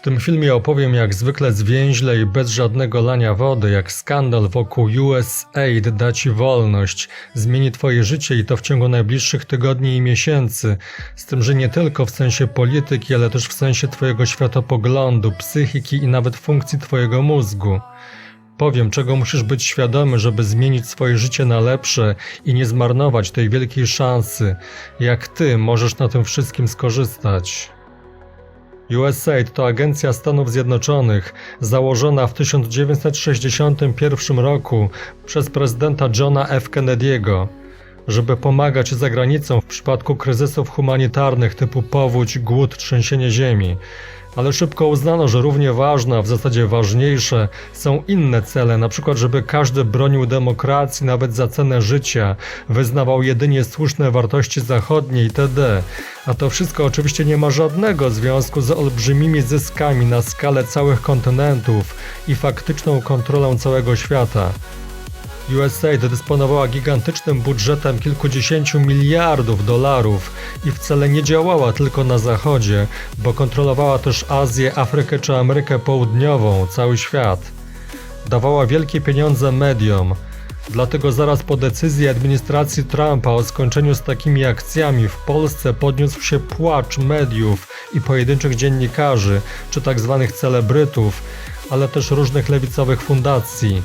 W tym filmie opowiem jak zwykle zwięźle i bez żadnego lania wody, jak skandal wokół USAID da Ci wolność, zmieni Twoje życie i to w ciągu najbliższych tygodni i miesięcy, z tym, że nie tylko w sensie polityki, ale też w sensie Twojego światopoglądu, psychiki i nawet funkcji Twojego mózgu. Powiem, czego musisz być świadomy, żeby zmienić swoje życie na lepsze i nie zmarnować tej wielkiej szansy, jak Ty możesz na tym wszystkim skorzystać. USAID to agencja Stanów Zjednoczonych, założona w 1961 roku przez prezydenta Johna F. Kennedy'ego, żeby pomagać za granicą w przypadku kryzysów humanitarnych typu powódź, głód, trzęsienie ziemi. Ale szybko uznano, że równie ważne, a w zasadzie ważniejsze są inne cele, na przykład żeby każdy bronił demokracji nawet za cenę życia, wyznawał jedynie słuszne wartości zachodnie itd. A to wszystko oczywiście nie ma żadnego związku z olbrzymimi zyskami na skalę całych kontynentów i faktyczną kontrolą całego świata. USAID dysponowała gigantycznym budżetem kilkudziesięciu miliardów dolarów i wcale nie działała tylko na Zachodzie, bo kontrolowała też Azję, Afrykę czy Amerykę Południową, cały świat. Dawała wielkie pieniądze mediom. Dlatego zaraz po decyzji administracji Trumpa o skończeniu z takimi akcjami w Polsce podniósł się płacz mediów i pojedynczych dziennikarzy, czy tak zwanych celebrytów, ale też różnych lewicowych fundacji.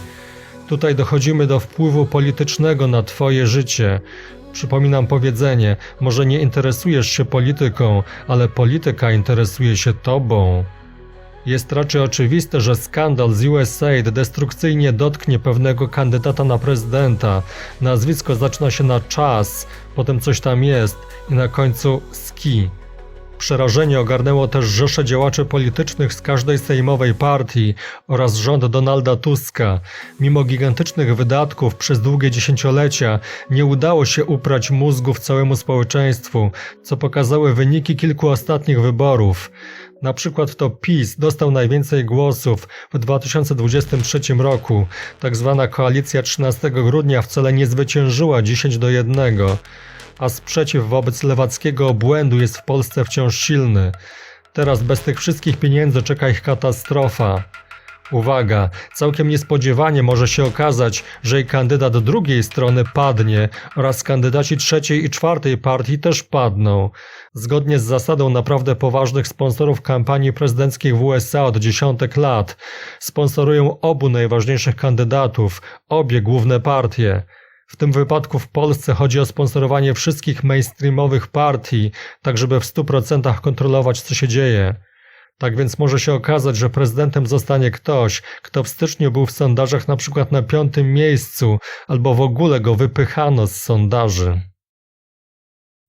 Tutaj dochodzimy do wpływu politycznego na Twoje życie. Przypominam powiedzenie: może nie interesujesz się polityką, ale polityka interesuje się Tobą. Jest raczej oczywiste, że skandal z USAID destrukcyjnie dotknie pewnego kandydata na prezydenta. Nazwisko zaczyna się na czas, potem coś tam jest i na końcu ski. Przerażenie ogarnęło też rzesze działaczy politycznych z każdej sejmowej partii oraz rząd Donalda Tuska. Mimo gigantycznych wydatków przez długie dziesięciolecia nie udało się uprać mózgów całemu społeczeństwu, co pokazały wyniki kilku ostatnich wyborów. Na przykład to PiS dostał najwięcej głosów w 2023 roku. Tak zwana koalicja 13 grudnia wcale nie zwyciężyła 10 do 1 a sprzeciw wobec lewackiego obłędu jest w Polsce wciąż silny. Teraz bez tych wszystkich pieniędzy czeka ich katastrofa. Uwaga, całkiem niespodziewanie może się okazać, że i kandydat drugiej strony padnie oraz kandydaci trzeciej i czwartej partii też padną. Zgodnie z zasadą naprawdę poważnych sponsorów kampanii prezydenckich w USA od dziesiątek lat, sponsorują obu najważniejszych kandydatów, obie główne partie. W tym wypadku w Polsce chodzi o sponsorowanie wszystkich mainstreamowych partii, tak żeby w 100% kontrolować co się dzieje. Tak więc może się okazać, że prezydentem zostanie ktoś, kto w styczniu był w sondażach na przykład na piątym miejscu, albo w ogóle go wypychano z sondaży.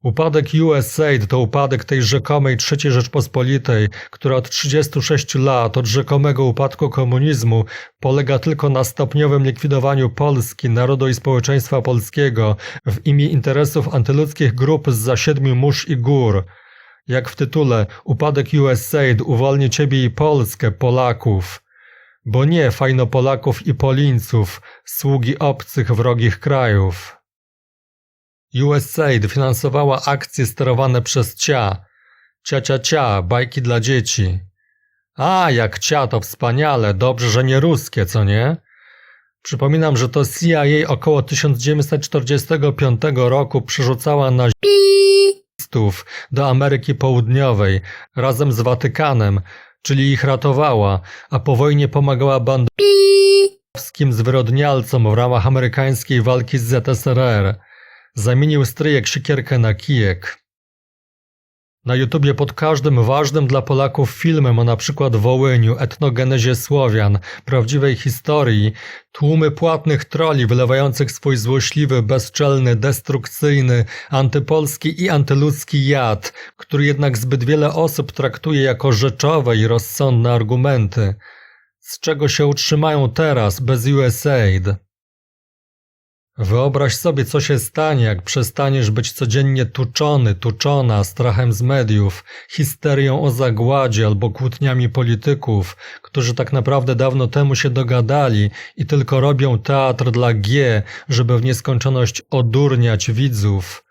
Upadek USAID to upadek tej rzekomej III Rzeczpospolitej, która od 36 lat, od rzekomego upadku komunizmu, polega tylko na stopniowym likwidowaniu Polski, narodu i społeczeństwa polskiego w imię interesów antyludzkich grup z siedmiu mórz i gór. Jak w tytule, upadek USAID uwolni Ciebie i Polskę, Polaków. Bo nie fajno Polaków i Polińców, sługi obcych, wrogich krajów. USAID finansowała akcje sterowane przez cia. Cia, cia, cia, bajki dla dzieci. A, jak cia, to wspaniale, dobrze, że nie ruskie, co nie? Przypominam, że to CIA około 1945 roku przerzucała nazistów do Ameryki Południowej razem z Watykanem, czyli ich ratowała, a po wojnie pomagała bandowskim zwyrodnialcom w ramach amerykańskiej walki z ZSRR. Zamienił stryjek siekierkę na kijek. Na YouTubie pod każdym ważnym dla Polaków filmem o na przykład Wołyniu, etnogenezie Słowian, prawdziwej historii, tłumy płatnych troli wylewających swój złośliwy, bezczelny, destrukcyjny, antypolski i antyludzki jad, który jednak zbyt wiele osób traktuje jako rzeczowe i rozsądne argumenty. Z czego się utrzymają teraz bez USAID? Wyobraź sobie, co się stanie, jak przestaniesz być codziennie tuczony, tuczona strachem z mediów, histerią o zagładzie albo kłótniami polityków, którzy tak naprawdę dawno temu się dogadali i tylko robią teatr dla G, żeby w nieskończoność odurniać widzów.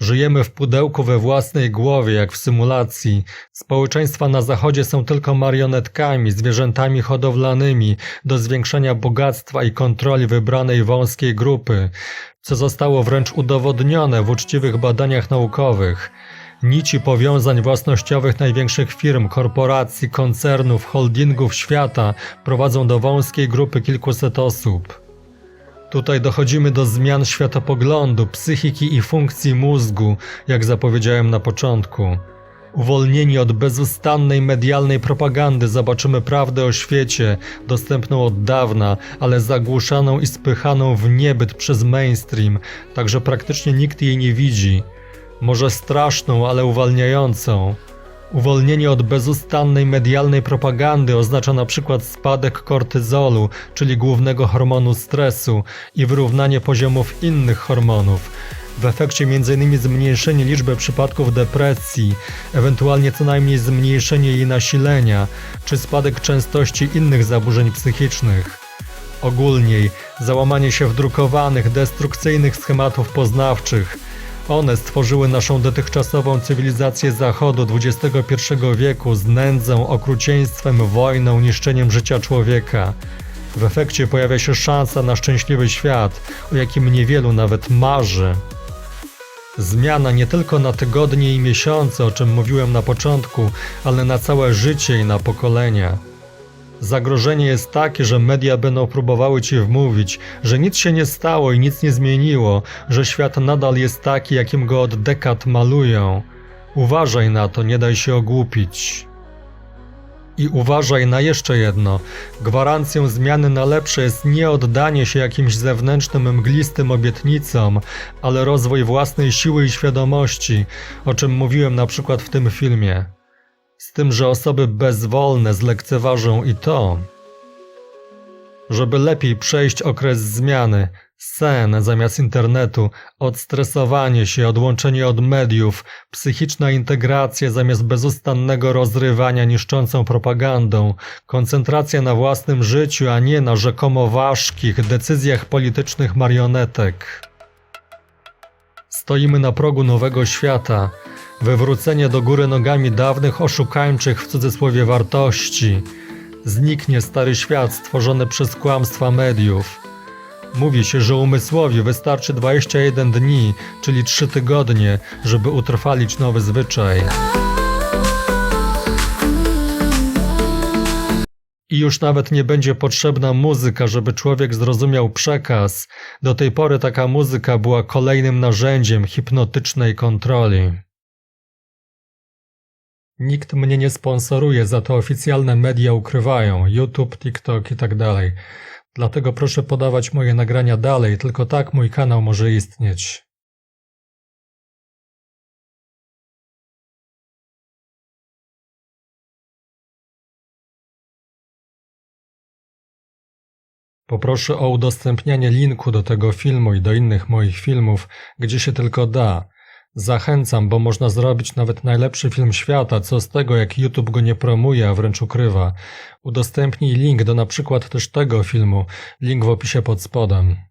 Żyjemy w pudełku we własnej głowie, jak w symulacji. Społeczeństwa na zachodzie są tylko marionetkami, zwierzętami hodowlanymi do zwiększenia bogactwa i kontroli wybranej wąskiej grupy, co zostało wręcz udowodnione w uczciwych badaniach naukowych. Nici powiązań własnościowych największych firm, korporacji, koncernów, holdingów świata prowadzą do wąskiej grupy kilkuset osób. Tutaj dochodzimy do zmian światopoglądu, psychiki i funkcji mózgu, jak zapowiedziałem na początku. Uwolnieni od bezustannej medialnej propagandy zobaczymy prawdę o świecie, dostępną od dawna, ale zagłuszaną i spychaną w niebyt przez mainstream, tak że praktycznie nikt jej nie widzi. Może straszną, ale uwalniającą. Uwolnienie od bezustannej medialnej propagandy oznacza na przykład spadek kortyzolu, czyli głównego hormonu stresu, i wyrównanie poziomów innych hormonów. W efekcie m.in. zmniejszenie liczby przypadków depresji, ewentualnie co najmniej zmniejszenie jej nasilenia, czy spadek częstości innych zaburzeń psychicznych. Ogólniej, załamanie się wdrukowanych, destrukcyjnych schematów poznawczych. One stworzyły naszą dotychczasową cywilizację Zachodu XXI wieku z nędzą, okrucieństwem, wojną, niszczeniem życia człowieka. W efekcie pojawia się szansa na szczęśliwy świat, o jakim niewielu nawet marzy. Zmiana nie tylko na tygodnie i miesiące, o czym mówiłem na początku, ale na całe życie i na pokolenia. Zagrożenie jest takie, że media będą próbowały ci wmówić, że nic się nie stało i nic nie zmieniło, że świat nadal jest taki, jakim go od dekad malują. Uważaj na to, nie daj się ogłupić. I uważaj na jeszcze jedno. Gwarancją zmiany na lepsze jest nie oddanie się jakimś zewnętrznym, mglistym obietnicom, ale rozwój własnej siły i świadomości, o czym mówiłem na przykład w tym filmie. Z tym, że osoby bezwolne zlekceważą i to, żeby lepiej przejść okres zmiany, sen zamiast internetu, odstresowanie się, odłączenie od mediów, psychiczna integracja zamiast bezustannego rozrywania niszczącą propagandą, koncentracja na własnym życiu, a nie na rzekomo ważkich decyzjach politycznych marionetek. Stoimy na progu nowego świata, wywrócenie do góry nogami dawnych oszukańczych w cudzysłowie wartości. Zniknie stary świat stworzony przez kłamstwa mediów. Mówi się, że umysłowi wystarczy 21 dni, czyli 3 tygodnie, żeby utrwalić nowy zwyczaj. I już nawet nie będzie potrzebna muzyka, żeby człowiek zrozumiał przekaz. Do tej pory taka muzyka była kolejnym narzędziem hipnotycznej kontroli. Nikt mnie nie sponsoruje, za to oficjalne media ukrywają YouTube, TikTok i tak dalej. Dlatego proszę podawać moje nagrania dalej, tylko tak mój kanał może istnieć. Poproszę o udostępnianie linku do tego filmu i do innych moich filmów, gdzie się tylko da. Zachęcam, bo można zrobić nawet najlepszy film świata, co z tego jak YouTube go nie promuje, a wręcz ukrywa. Udostępnij link do na przykład też tego filmu, link w opisie pod spodem.